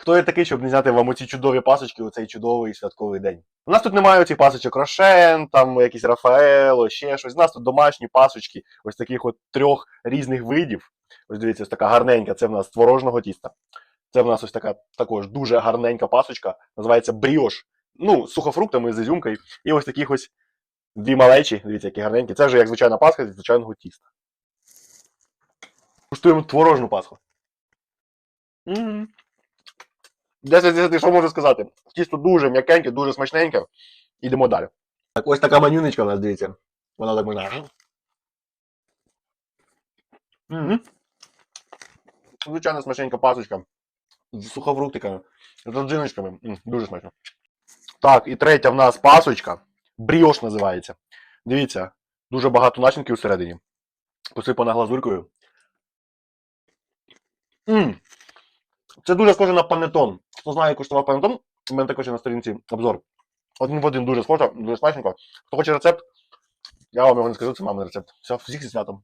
Хто я такий, щоб не зняти вам оці чудові пасочки у цей чудовий святковий день? У нас тут немає оцих пасочок Рошен, там якісь Рафаело, ще щось. У нас тут домашні пасочки, ось таких от трьох різних видів. Ось дивіться, ось така гарненька, це в нас творожного тіста. Це в нас ось така також дуже гарненька пасочка, називається бріош. Ну, з сухофруктами, з ізюмкою. І ось таких ось дві малечі, дивіться, які гарненькі. Це вже як звичайна пасха зі звичайного тіста. Куштуємо творожну пасху. М. 10 з 10, що можу сказати? Тісто дуже м'якеньке, дуже смачненьке. Ідемо далі. Так, ось така манюнечка у нас, дивіться. Вона так можна. Мгм. Звичайно, смачненька пасочка. З сухофруктиками, з родзиночками. М, Дуже смачно. Так, і третя в нас пасочка. Бріош називається. Дивіться, дуже багато начинки всередині. Посипана глазуркою. М. Це дуже схоже на панетон. Хто знає, коштував панетон, у мене також є на сторінці обзор. Один в один дуже схоже, дуже смачненько. Хто хоче рецепт, я вам його не скажу, це мамин рецепт. Все, всіх зі святом.